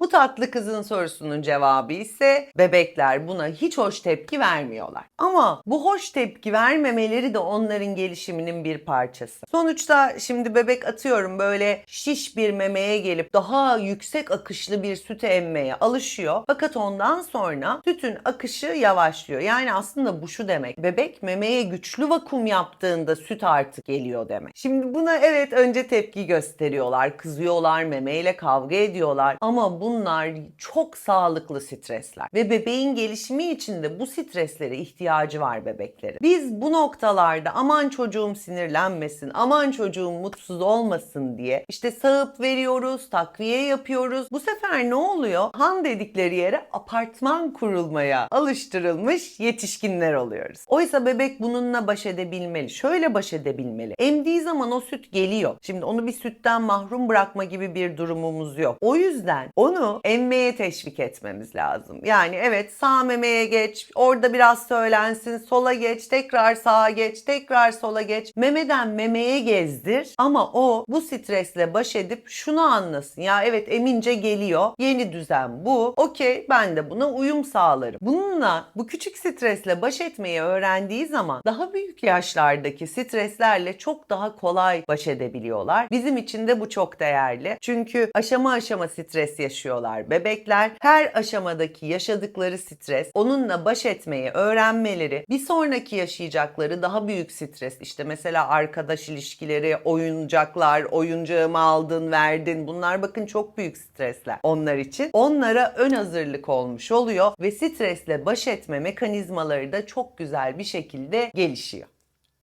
Bu tatlı kızın sorusunun cevabı ise bebekler buna hiç hoş tepki vermiyorlar. Ama bu hoş tepki vermemeleri de onların gelişiminin bir parçası. Sonuçta şimdi bebek atıyorum böyle şiş bir memeye gelip daha yüksek akışlı bir sütü emmeye alışıyor. Fakat ondan sonra sütün akışı yavaşlıyor. Yani aslında bu şu demek. Bebek memeye güçlü vakum yaptığında süt artık geliyor demek. Şimdi buna evet önce tepki gösteriyorlar, kızıyorlar, memeyle kavga ediyorlar ama bunlar çok sağlıklı stresler ve bebeğin gelişimi için de bu streslere ihtiyacı var bebeklerin. Biz bu noktalarda aman çocuğum sinirlenmesin, aman çocuğum mutsuz olmasın diye işte sağıp veriyoruz, takviye yapıyoruz. Bu sefer ne oluyor? Han dedikleri yere apartman kurulmaya alıştırılmış yetişkinler oluyoruz. Oysa bebek bununla baş edebilmeli. Şöyle baş edebilmeli. Emdiği zaman o süt geliyor. Şimdi onu bir sütten mahrum bırakma gibi bir durumumuz yok. O yüzden onu emmeye teşvik etmemiz lazım. Yani evet sağ memeye geç, orada biraz söylensin, sola geç, tekrar sağa geç, tekrar sola geç. Memeden memeye gezdir ama o bu stresle baş edip şunu anlasın. Ya evet emince geliyor. Yeni düzen bu. Okey ben de buna uyum sağlarım. Bununla bu küçük stresle baş etmeyi öğrendiği zaman daha büyük yaşlardaki streslerle çok daha kolay baş edebiliyorlar. Bizim için de bu çok değerli. Çünkü aşama aşama stres yaşıyorlar bebekler. Her aşamadaki yaşadıkları stres onunla baş etmeyi öğrenmeleri bir sonraki yaşayacakları daha büyük stres işte mesela arkadaş ilişkileri, oyuncaklar, oyuncağımı aldın, verdin. Bunlar bakın çok büyük stresler onlar için. Onlara ön hazırlık olmuş oluyor ve stresle baş etme mekanizmaları da çok güzel bir şekilde gelişiyor.